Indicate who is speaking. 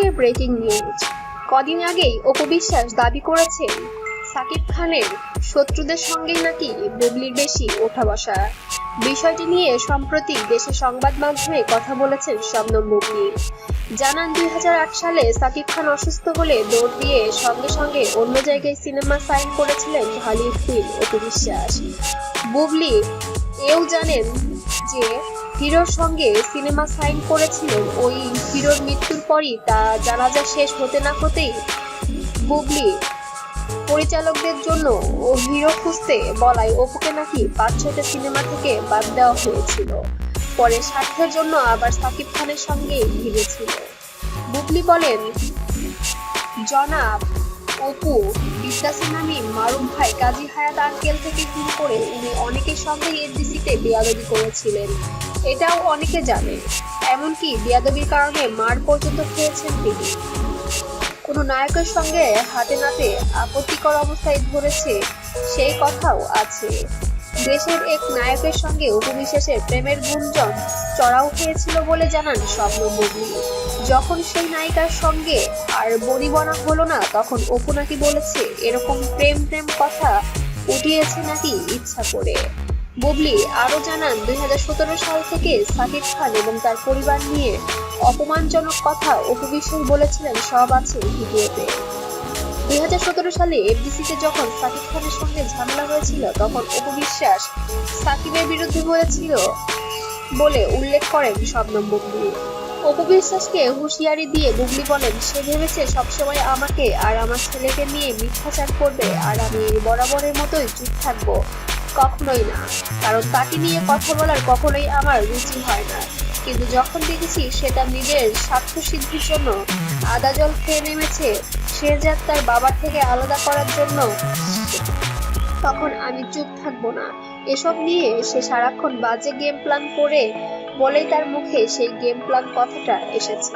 Speaker 1: আজকের breaking news কদিন আগেই অপু বিশ্বাস দাবি করেছেন, সাকিব খানের শত্রুদের সঙ্গেই নাকি বুবলির বেশি ওঠা বসা। বিষয়টি নিয়ে সম্প্রতি দেশের সংবাদ মাধ্যমে কথা বলেছেন শবনম বুবলি জানান, দুই হাজার আট সালে সাকিব খান অসুস্থ হলে দৌড় দিয়ে সঙ্গে সঙ্গে অন্য জায়গায় সিনেমা সাইন করেছিলেন হলিউড ফিল্ম অপু বিশ্বাস। বুবলি, এও জানেন যে হিরোর সঙ্গে সিনেমা সাইন করেছিলেন ওই হিরোর মৃত্যুর পরই তা জানাজা শেষ হতে না হতেই বুবলি পরিচালকদের জন্য ও হিরো খুঁজতে বলায় অপুকে নাকি পাঁচ ছয়টা সিনেমা থেকে বাদ দেওয়া হয়েছিল। পরে স্বার্থের জন্য আবার সাকিব খানের সঙ্গে ভিড়েছিল বুবলি বলেন, জনাব অপু বিদ্যাসিনামি মারুফ ভাই কাজী হায়াত আঙ্কেল থেকে শুরু করে উনি অনেকের সঙ্গে এফডিসিতে বেয়াদবি করেছিলেন। এটাও অনেকে জানে। এমনকি বেয়াদবির কারণে মার পর্যন্ত খেয়েছেন তিনি। কোনো নায়কের সঙ্গে হাতে নাতে আপত্তিকর অবস্থায় ধরেছে সেই কথাও আছে। দেশের এক নায়কের সঙ্গে উপবিশেষের প্রেমের গুঞ্জন চড়াও হয়েছিল বলে জানান স্বপ্ন বুবলি যখন সেই নায়িকার সঙ্গে আর বনিবনা হলো না, তখন অপু নাকি বলেছে, এরকম প্রেম প্রেম কথা উঠিয়েছে নাকি ইচ্ছা করে। বুবলি আরও জানান, দুই হাজার সতেরো সাল থেকে সাকিব খান এবং তার পরিবার নিয়ে অপমানজনক কথা অপু বিশ্বাস বলেছিলেন, সব আছে ভিডিওতে। দুই হাজার সতেরো সালে এফডিসিতে যখন সাকিব খানের সঙ্গে ঝামেলা হয়েছিল, তখন অপু বিশ্বাস সাকিবের বিরুদ্ধে বলেছিল বলে উল্লেখ করেন শবনম বুবলি অপু বিশ্বাসকে হুঁশিয়ারি দিয়ে বুবলি বলেন, সে ভেবেছে সবসময় আমাকে আর আমার ছেলেকে নিয়ে মিথ্যাচার করবে আর আমি বরাবরের মতোই চুপ থাকব। কখনোই না। কারণ তাকে নিয়ে কথা বলার কখনোই আমার রুচি হয় না। কিন্তু যখন দেখেছি সেটা নিজের স্বার্থ সিদ্ধির জন্য আদা জল খেয়ে নেমেছে, সে যাক তার বাবার থেকে আলাদা করার জন্য। তখন আমি চুপ থাকব না। এসব নিয়ে সে সারাক্ষণ বাজে গেম প্ল্যান করে বলেই তার মুখে সেই গেম প্ল্যান কথাটা এসেছে।